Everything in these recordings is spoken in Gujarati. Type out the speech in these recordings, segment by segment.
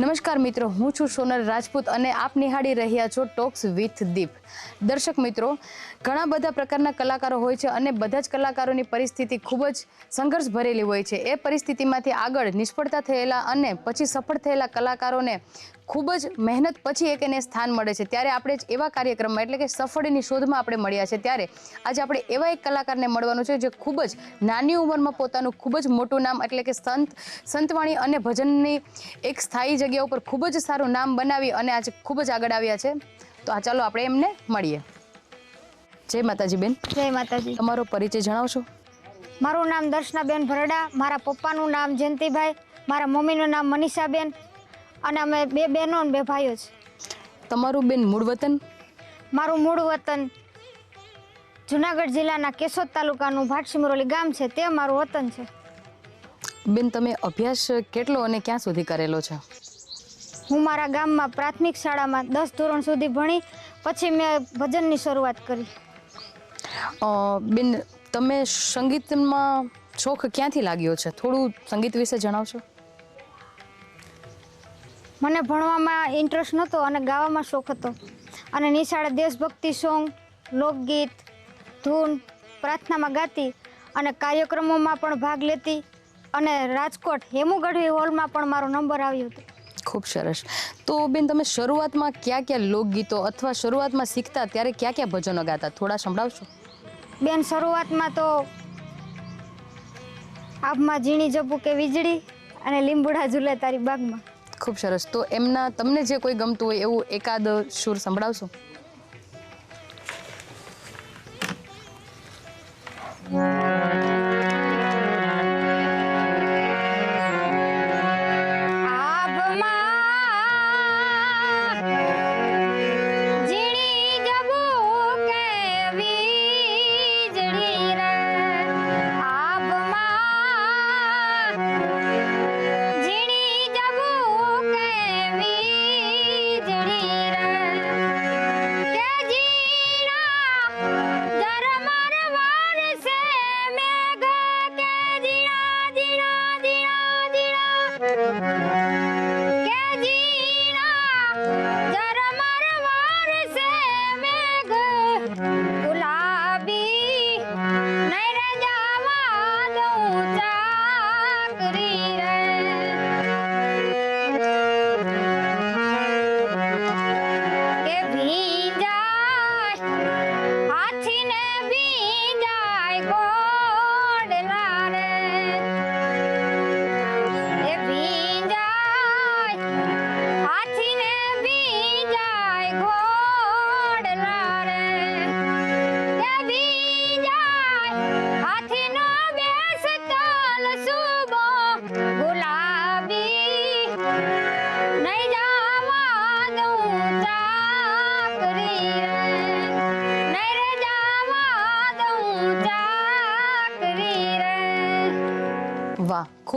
નમસ્કાર મિત્રો, હું છું સોનલ રાજપૂત અને આપ નિહાળી રહ્યા છો ટોક્સ વિથ દીપ દર્શક મિત્રો, ઘણા બધા પ્રકારના કલાકારો હોય છે અને બધા જ કલાકારોની પરિસ્થિતિ ખૂબ જ સંઘર્ષ ભરેલી હોય છે. એ પરિસ્થિતિમાંથી આગળ નિષ્ફળતા થયેલા અને પછી સફળ થયેલા કલાકારોને ખૂબ જ મહેનત પછી એક એને સ્થાન મળે છે. ત્યારે આપણે જ એવા કાર્યક્રમમાં, એટલે કે સફળની શોધમાં આપણે મળ્યા છે. ત્યારે આજે આપણે એવા એક કલાકારને મળવાનું છે જે ખૂબ જ નાની ઉંમરમાં પોતાનું ખૂબ જ મોટું નામ, એટલે કે સંત, સંતવાણી અને ભજનની એક સ્થાયી જગ્યા ઉપર ખૂબ જ સારું નામ બનાવી અને આજે ખૂબ જ આગળ આવ્યા છે. તો આ ચાલો આપણે એમને મળીએ. જય માતાજી બેન જય માતાજી. તમારો પરિચય જણાવશો? મારું નામ દર્શનાબેન ભરડા મારા પપ્પાનું નામ જયંતિભાઈ મારા મમ્મીનું નામ મનીષાબેન અને અમે બે બહેનો અને બે ભાઈઓ છે. તમારું બેન મૂળ વતન મારું મૂળ વતન જુનાગઢ જિલ્લાના કેશોદ તાલુકાનું ભાટસિમરોલી ગામ છે તે મારું વતન છે. બેન તમે અભ્યાસ કેટલો અને ક્યાં સુધી કરેલો છે? હું મારા ગામમાં પ્રાથમિક શાળામાં દસ ધોરણ સુધી ભણી પછી મેં ભજનની શરૂઆત કરી. બેન તમે સંગીતમાં શોખ ક્યાંથી લાગ્યો છે? થોડું સંગીત વિશે જણાવશો? મને ભણવામાં ઇન્ટરેસ્ટ નહોતો અને ગાવામાં શોખ હતો. અને નિશાળે દેશભક્તિ સોંગ લોકગીત ધૂન પ્રાર્થનામાં ગાતી અને કાર્યક્રમોમાં પણ ભાગ લેતી અને રાજકોટ હેમુ ગઢવી હોલમાં પણ મારો નંબર આવ્યો હતો. ખૂબ સરસ. તો બેન તમે શરૂઆતમાં ક્યાં ક્યાં લોકગીતો અથવા શરૂઆતમાં શીખતા ત્યારે ક્યાં ક્યાં ભજનો ગાતા? થોડા સંભળાવશો? બેન શરૂઆતમાં તો આપમાં ઝીણી જપુ કે વીજળી અને લીંબુડા ઝૂલે તારી બાગમાં. ખૂબ સરસ. તો એમના તમને જે કોઈ ગમતું હોય એવું એકાદ સુર સંભળાવશો?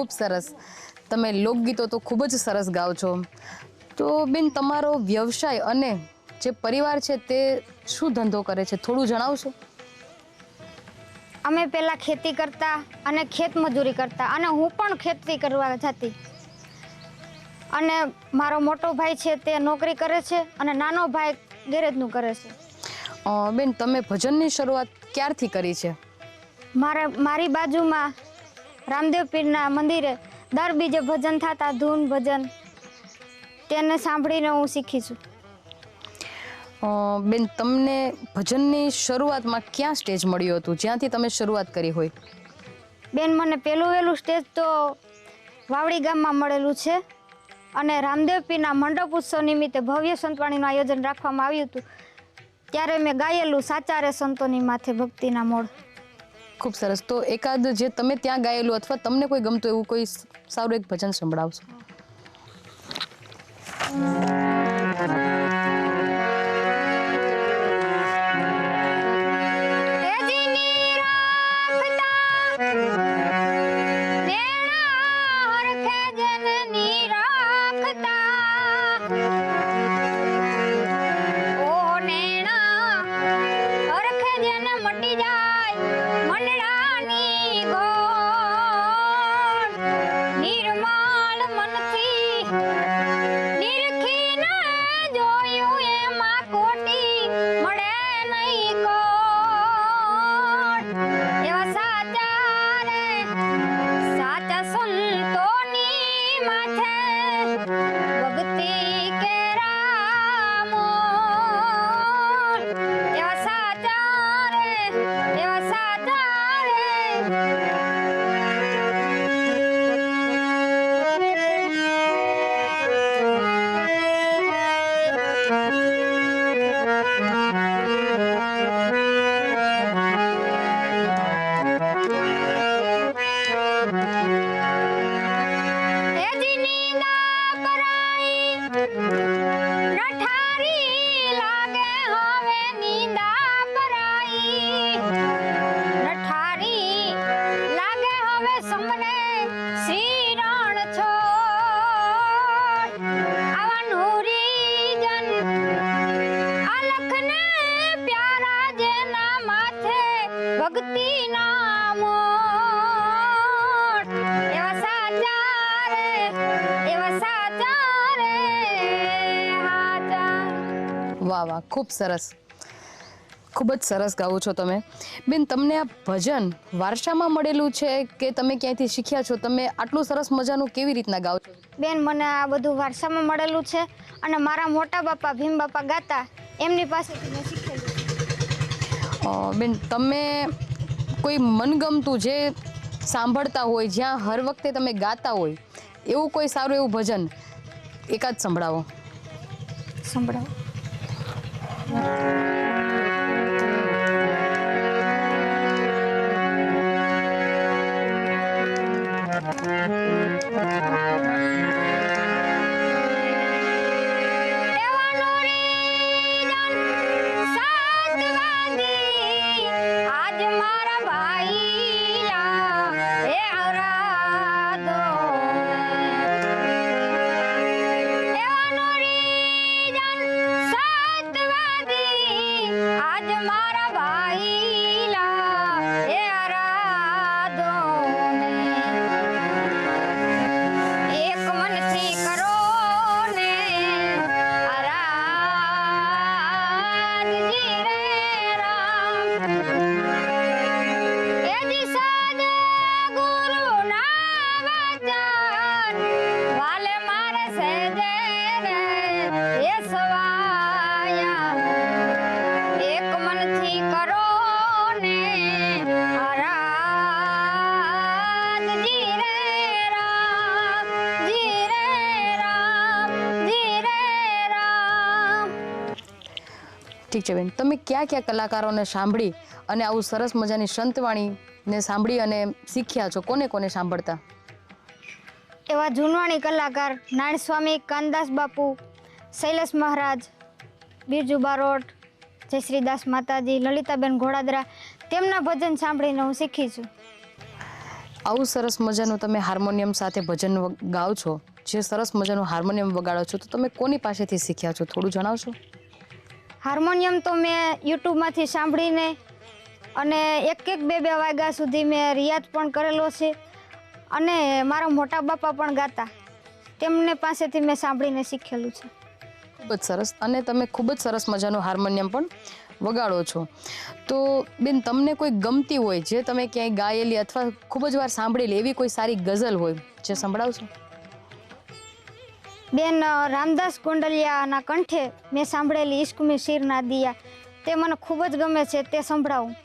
ખૂબ સરસ. તમે લોકગીતો તો ખૂબ જ સરસ ગાઓ છો. તો બેન તમારો વ્યવસાય અને જે પરિવાર છે તે શું ધંધો કરે છે? થોડું જણાવશો? અમે પહેલા ખેતી કરતા અને ખેત મજૂરી કરતા અને હું પણ ખેતી કરવા જતી. અને મારો મોટો ભાઈ છે તે નોકરી કરે છે અને નાનો ભાઈ ગેરેજનું કરે છે. બેન તમે ભજનની શરૂઆત ક્યારથી કરી છે? મારા મારી બાજુમાં રામદેવ પીરના મંદિરે દર બીજે ભજન થતા ધૂન ભજન. તેને સાંભળીને હું શીખી છું. બેન તમને ભજનની શરૂઆતમાં ક્યાં સ્ટેજ મળ્યું હતું? જ્યાંથી તમે શરૂઆત કરી હોય? બેન મને પહેલું વહેલું સ્ટેજ તો વાવડી ગામમાં મળેલું છે અને રામદેવ પીરના મંડપ ઉત્સવ નિમિત્તે ભવ્ય સંતવાણીનું આયોજન રાખવામાં આવ્યું હતું. ત્યારે મેં ગાયેલું સાચારે સંતોની માથે ભક્તિના મોડ ખૂબ સરસ. તો એકાદ જે તમે ત્યાં ગાયેલું અથવા તમને કોઈ ગમતું એવું કોઈ સારું એક ભજન સંભળાવશો. thank રાખતા ખૂબ સરસ. ખૂબ જ સરસ ગાવો છો તમે. બેન તમને આ ભજન વારસામાં મળેલું છે કે તમે ક્યાંયથી શીખ્યા છો? તમે આટલું સરસ મજાનું કેવી રીતના ગાઓ છો? બેન મને આ બધું વારસામાં મળેલું છે અને મારા મોટા બાપા ભીમ બાપા ગાતા એમની પાસેથી મેં શીખેલું. બેન તમે કોઈ મનગમતું જે સાંભળતા હોય જ્યાં હર વખતે તમે ગાતા હોય એવું કોઈ સારું એવું ભજન એકાદ સંભળાવો. સંભળાવો. આજ છે બેન. તમે કયા કયા કલાકારોને સાંભળી અને આવું સરસ મજાની સંતવાણીને સાંભળી અને શીખ્યા છો? કોને કોને સાંભળતા? એવા જૂનવાણી કલાકાર નારાયણ સ્વામી કાનદાસ બાપુ શૈલેષ મહારાજ બિરજુ બારોટ જયશ્રીદાસ માતાજી લલિતાબેન ઘોડાદરા તેમના ભજન સાંભળીને હું શીખી છું. આવું સરસ મજાનું તમે હાર્મોનિયમ સાથે ભજન ગાઓ છો જે સરસ મજાનું હાર્મોનિયમ વગાડો છો તો તમે કોની પાસેથી શીખ્યા છો? થોડું જણાવશો? હાર્મોનિયમ તો મેં યુટ્યુબમાંથી સાંભળીને અને એક એક બે બે વાગ્યા સુધી મેં રિયાઝ પણ કરેલો છે. અને મારા મોટા બાપા પણ ગાતા. તેમને પાસેથી મેં સાંભળીને શીખેલું છે. ખૂબ જ સરસ. અને તમે ખૂબ જ સરસ મજાનું હાર્મોનિયમ પણ વગાડો છો. તો બેન, તમને કોઈ ગમતી હોય, જે તમે ક્યાંય ગાયેલી અથવા ખૂબ જ વાર સાંભળેલી એવી કોઈ સારી ગઝલ હોય, જે સંભળાવશો? બેન રામદાસ ગોંડલિયાના કંઠે મેં સાંભળેલી ઇશ્કમી શીરના દિયા. તે મને ખૂબ જ ગમે છે, તે સંભળાવું.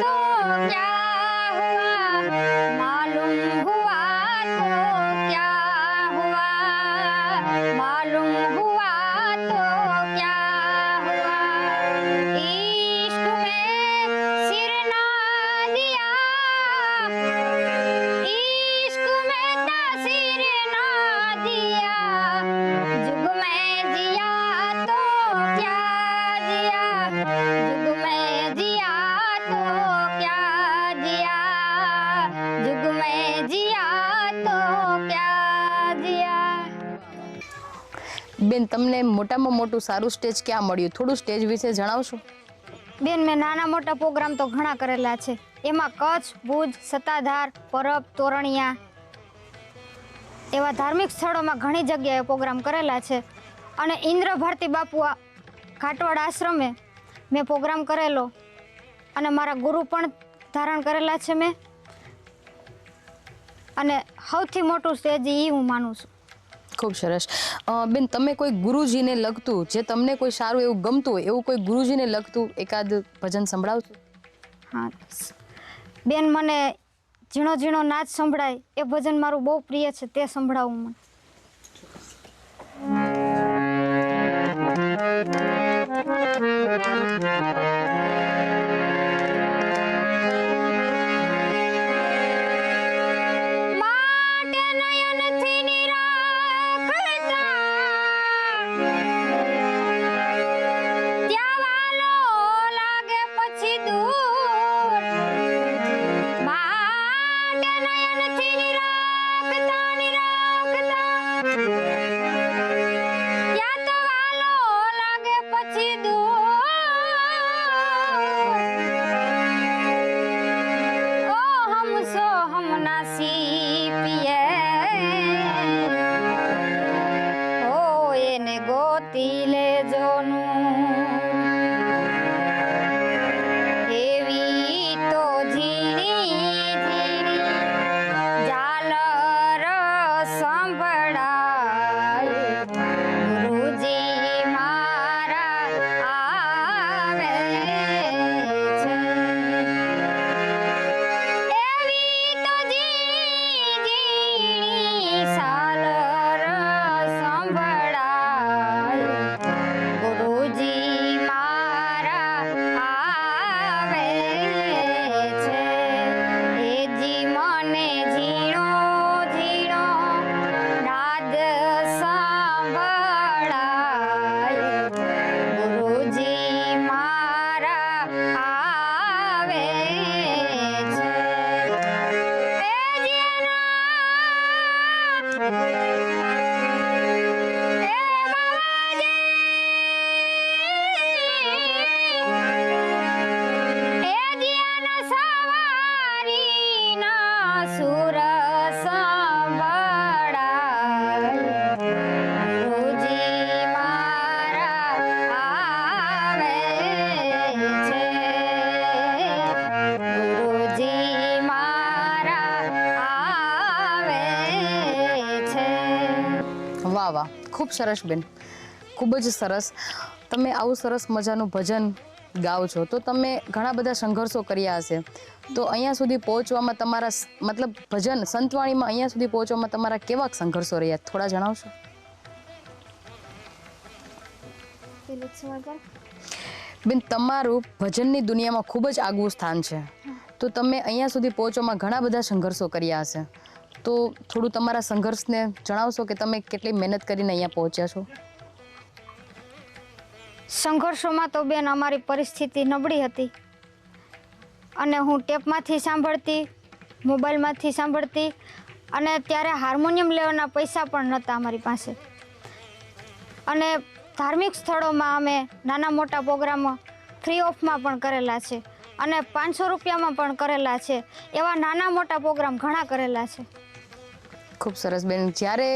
tốt મોટું સારું સ્ટેજ ક્યાં મળ્યું? થોડું સ્ટેજ વિશે જણાવશો? બેન, મેં નાના મોટા પ્રોગ્રામ તો ઘણા કરેલા છે. એમાં કચ્છ, ભુજ, સત્તાધાર, પરબ, તોરણિયા એવા ધાર્મિક સ્થળોમાં ઘણી જગ્યાએ પ્રોગ્રામ કરેલા છે. અને ઇન્દ્ર ભારતી બાપુ ઘાટવાડ આશ્રમે મેં પ્રોગ્રામ કરેલો. અને મારા ગુરુ પણ ધારણ કરેલા છે મેં. અને સૌથી મોટું સ્ટેજ એ હું માનું છું. ખૂબ સરસ. બેન, તમે કોઈ ગુરુજીને લગતું, જે તમને કોઈ સારું એવું ગમતું હોય, એવું કોઈ ગુરુજીને લગતું એકાદ ભજન સંભળાવશો? હા બેન, મને ઝીણો ઝીણો નાચ સંભળાય, એ ભજન મારું બહુ પ્રિય છે, તે સંભળાવું મને. વાહ વાહ ખૂબ સરસ બેન. ખૂબ જ સરસ. તમે આવું સરસ મજાનું ભજન ગાઓ છો. તો તમે ઘણા બધા સંઘર્ષો કર્યા હશે. તો અહીંયા સુધી પહોંચવામાં તમારા મતલબ ભજન સંતવાણીમાં અહીંયા સુધી પહોંચવામાં તમારા કેવા સંઘર્ષો રહ્યા? થોડા જણાવશો? બેન તમારું ભજનની દુનિયામાં ખૂબ જ આગવું સ્થાન છે. તો તમે અહીંયા સુધી પહોંચવામાં ઘણા બધા સંઘર્ષો કર્યા હશે. તો થોડું તમારા સંઘર્ષને જણાવશો કે તમે કેટલી મહેનત કરીને અહીંયા પહોંચ્યા છો? સંઘર્ષોમાં તો બેન અમારી પરિસ્થિતિ નબળી હતી. અને હું ટેપમાંથી સાંભળતી, મોબાઈલમાંથી સાંભળતી અને ત્યારે હાર્મોનિયમ લેવાના પૈસા પણ નહોતા અમારી પાસે. અને ધાર્મિક સ્થળોમાં અમે નાના મોટા પ્રોગ્રામો ફ્રી ઓફમાં પણ કરેલા છે અને પાંચસો રૂપિયામાં પણ કરેલા છે એવા નાના મોટા પ્રોગ્રામ ઘણા કરેલા છે. ખૂબ સરસ બેન. જ્યારે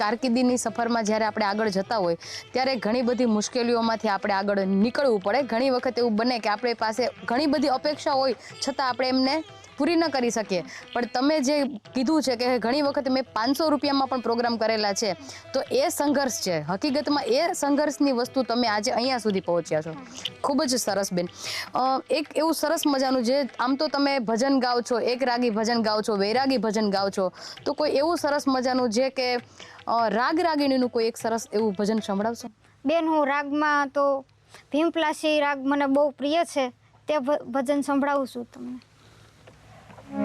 કારકિર્દીની સફરમાં જ્યારે આપણે આગળ જતા હોય, ત્યારે ઘણી બધી મુશ્કેલીઓમાંથી આપણે આગળ નીકળવું પડે. ઘણી વખત એવું બને કે આપણી પાસે ઘણી બધી અપેક્ષા હોય, છતાં આપણે એમને પૂરી ન કરી શકીએ. પણ તમે જે કીધું છે કે ઘણી વખત મેં પાંચસો રૂપિયામાં પણ પ્રોગ્રામ કરેલા છે, તો એ સંઘર્ષ છે. હકીકતમાં એ સંઘર્ષની વસ્તુ તમે આજે અહીંયા સુધી પહોંચ્યા છો. ખૂબ જ સરસ બેન. એક એવું સરસ મજાનું જે આમ તો તમે ભજન ગાઓ છો, એક રાગી ભજન ગાઓ છો, વૈરાગી ભજન ગાઓ છો, તો કોઈ એવું સરસ મજાનું જે કે રાગ રાગીણીનું કોઈ એક સરસ એવું ભજન સંભળાવશો? બેન, હું રાગમાં તો ભીમપ્લાસી રાગ મને બહુ પ્રિય છે. તે ભજન સંભળાવું છું તમને. જો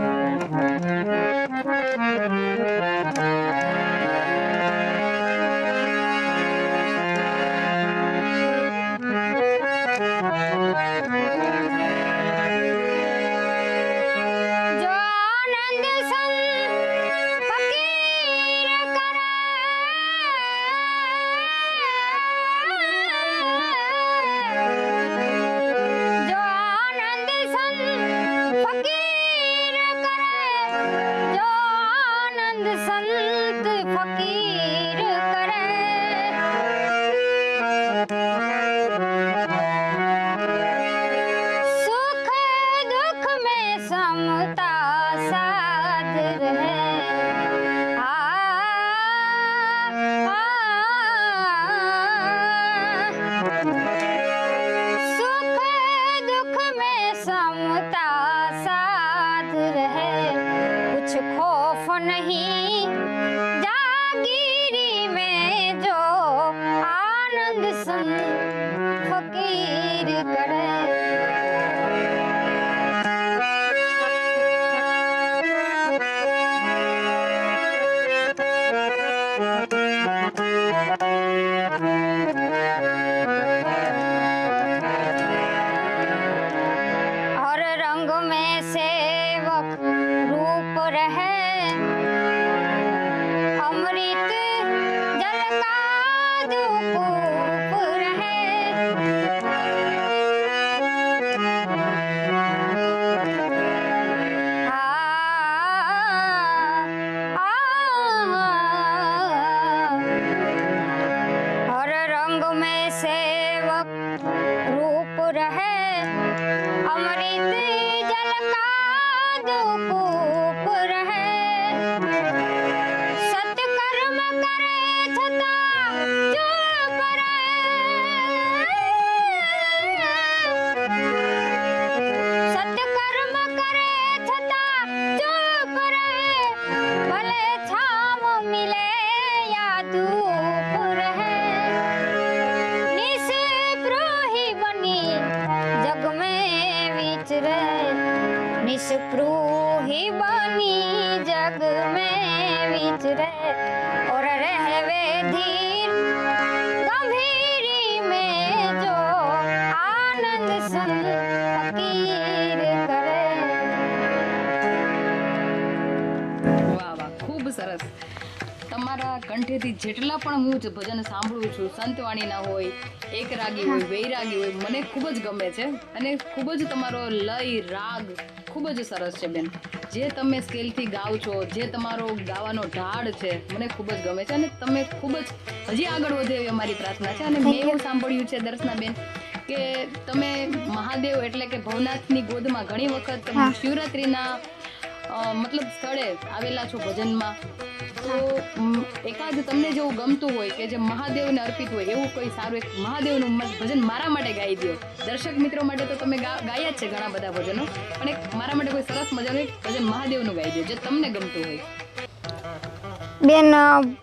कुछ खौफ नहीं जागीरी में जो आनंद संग फकीर करे निष्पृही बनी जग में विचरे और रहवे धीर गंभीरी में जो आनंद संग फकीर करे વાહ વાહ ખૂબ સરસ તમારા કંઠેથી જેટલા પણ હું જ ભજન સાંભળું છું સંતવાણીના હોય એક રાગી હોય વૈરાગી હોય મને ખૂબ જ ગમે છે અને ખૂબ જ તમારો લય રાગ ખૂબ જ સરસ છે બેન. જે તમે સ્કેલથી ગાઓ છો જે તમારો ગાવાનો ઢાળ છે મને ખૂબ જ ગમે છે અને તમે ખૂબ જ હજી આગળ વધે એવી અમારી પ્રાર્થના છે અને મેં એવું સાંભળ્યું છે દર્શનાબેન કે તમે મહાદેવ એટલે કે ભવનાથની ગોદમાં ઘણી વખત. શિવરાત્રિના મતલબ સ્થળે આવેલા છો ભજનમાં. તો એકાદ તમને જેવું ગમતું હોય કે જે મહાદેવને અર્પિત હોય, એવું કોઈ સારું એક મહાદેવનું ભજન મારા માટે ગાઈ દો. દર્શક મિત્રો માટે તો તમે ગાયા જ છે ઘણા બધા ભજનો, પણ એક મારા માટે કોઈ સરસ મજાનું એક ભજન મહાદેવનું ગાઈ દો, જે તમને ગમતું હોય. બેન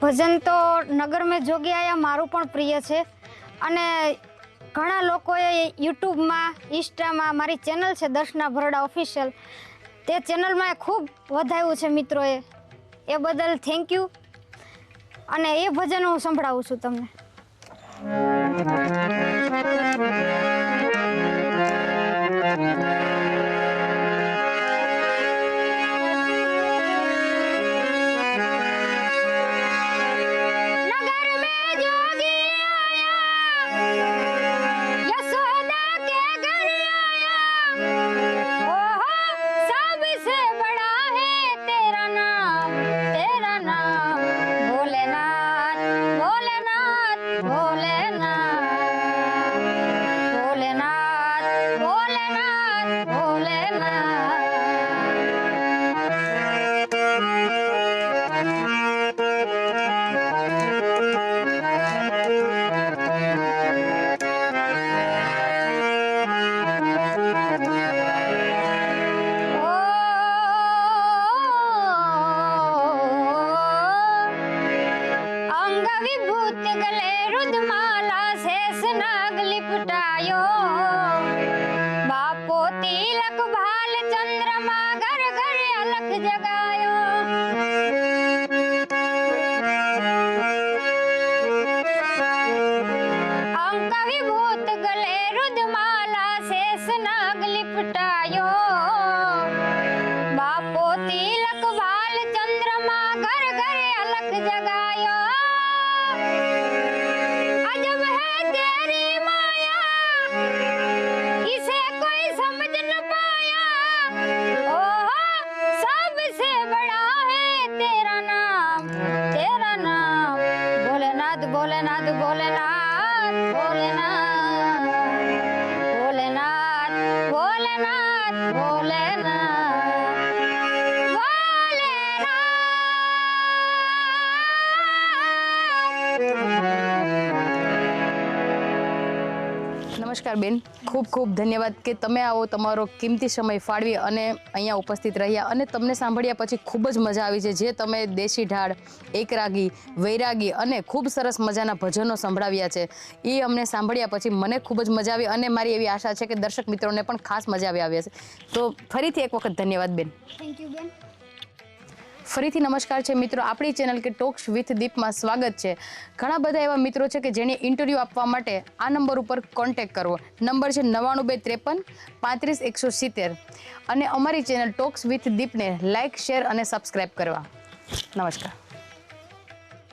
ભજન તો નગર મેં જોગી આયા, મારું પણ પ્રિય છે. અને ઘણા લોકોએ યુટ્યુબમાં, ઇન્સ્ટામાં, મારી ચેનલ છે દર્શના ભરડા ઓફિશિયલ, તે ચેનલમાં ખૂબ વધાવ્યું છે મિત્રોએ. એ બદલ થેન્ક યુ અને એ ભજન હું સંભળાવું છું તમને. હસનાગ લિપટાયો. નમસ્કાર બેન. ખૂબ ખૂબ ધન્યવાદ કે તમે આવો તમારો કિંમતી સમય ફાળવી અને અહીંયા ઉપસ્થિત રહ્યા અને તમને સાંભળ્યા પછી ખૂબ જ મજા આવી છે. જે તમે દેશી ઢાળ, એકરાગી, વૈરાગી અને ખૂબ સરસ મજાના ભજનો સંભળાવ્યા છે. એ અમને સાંભળ્યા પછી મને ખૂબ જ મજા આવી અને મારી એવી આશા છે કે દર્શક મિત્રોને પણ ખાસ મજા આવી આવ્યા છે તો ફરીથી એક વખત ધન્યવાદ બેન. થેન્ક યુ બેન. ફરીથી નમસ્કાર છે મિત્રો. આપણી ચેનલ કે ટોક્સ વિથ દીપમાં સ્વાગત છે. ઘણા બધા એવા મિત્રો છે કે જેને ઇન્ટરવ્યૂ આપવા માટે આ નંબર ઉપર કોન્ટેક્ટ કરવો. નંબર છે નવ્વાણું બે ત્રેપન પાંત્રીસ એકસો સિત્તેર. અને અમારી ચેનલ ટોક્સ વિથ દીપને લાઇક શેર અને સબસ્ક્રાઈબ કરવા. નમસ્કાર.